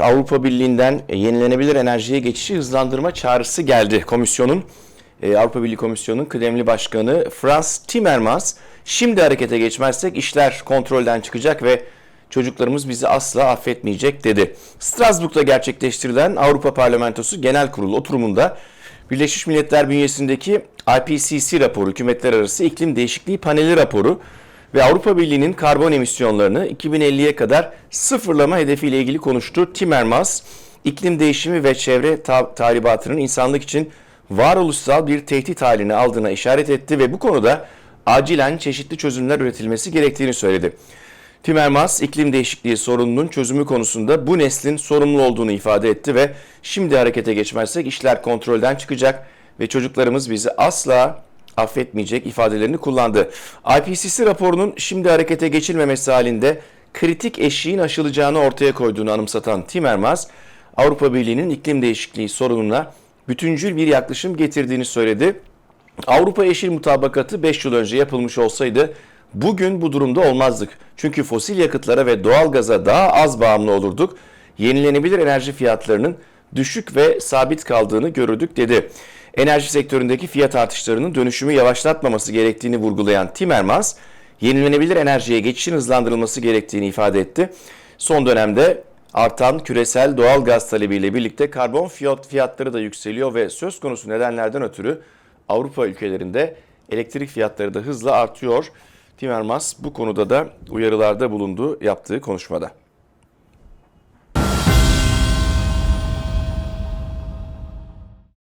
Avrupa Birliği'nden e, yenilenebilir enerjiye geçişi hızlandırma çağrısı geldi. Komisyonun e, Avrupa Birliği Komisyonu'nun kıdemli başkanı Frans Timmermans şimdi harekete geçmezsek işler kontrolden çıkacak ve çocuklarımız bizi asla affetmeyecek dedi. Strasbourg'da gerçekleştirilen Avrupa Parlamentosu Genel Kurulu oturumunda Birleşmiş Milletler bünyesindeki IPCC raporu, Hükümetler Arası İklim Değişikliği Paneli raporu ve Avrupa Birliği'nin karbon emisyonlarını 2050'ye kadar sıfırlama hedefiyle ilgili konuştu. Timmermans, iklim değişimi ve çevre ta- tahribatının insanlık için varoluşsal bir tehdit haline aldığına işaret etti ve bu konuda acilen çeşitli çözümler üretilmesi gerektiğini söyledi. Timmermans iklim değişikliği sorununun çözümü konusunda bu neslin sorumlu olduğunu ifade etti ve şimdi harekete geçmezsek işler kontrolden çıkacak ve çocuklarımız bizi asla affetmeyecek ifadelerini kullandı. IPCC raporunun şimdi harekete geçilmemesi halinde kritik eşiğin aşılacağını ortaya koyduğunu anımsatan Timmermans, Avrupa Birliği'nin iklim değişikliği sorununa bütüncül bir yaklaşım getirdiğini söyledi. Avrupa Yeşil Mutabakatı 5 yıl önce yapılmış olsaydı bugün bu durumda olmazdık. Çünkü fosil yakıtlara ve doğalgaza daha az bağımlı olurduk. Yenilenebilir enerji fiyatlarının düşük ve sabit kaldığını görürdük dedi. Enerji sektöründeki fiyat artışlarının dönüşümü yavaşlatmaması gerektiğini vurgulayan Timmermans, yenilenebilir enerjiye geçişin hızlandırılması gerektiğini ifade etti. Son dönemde artan küresel doğal gaz talebiyle birlikte karbon fiyat fiyatları da yükseliyor ve söz konusu nedenlerden ötürü Avrupa ülkelerinde elektrik fiyatları da hızla artıyor. Timmermans bu konuda da uyarılarda bulundu yaptığı konuşmada.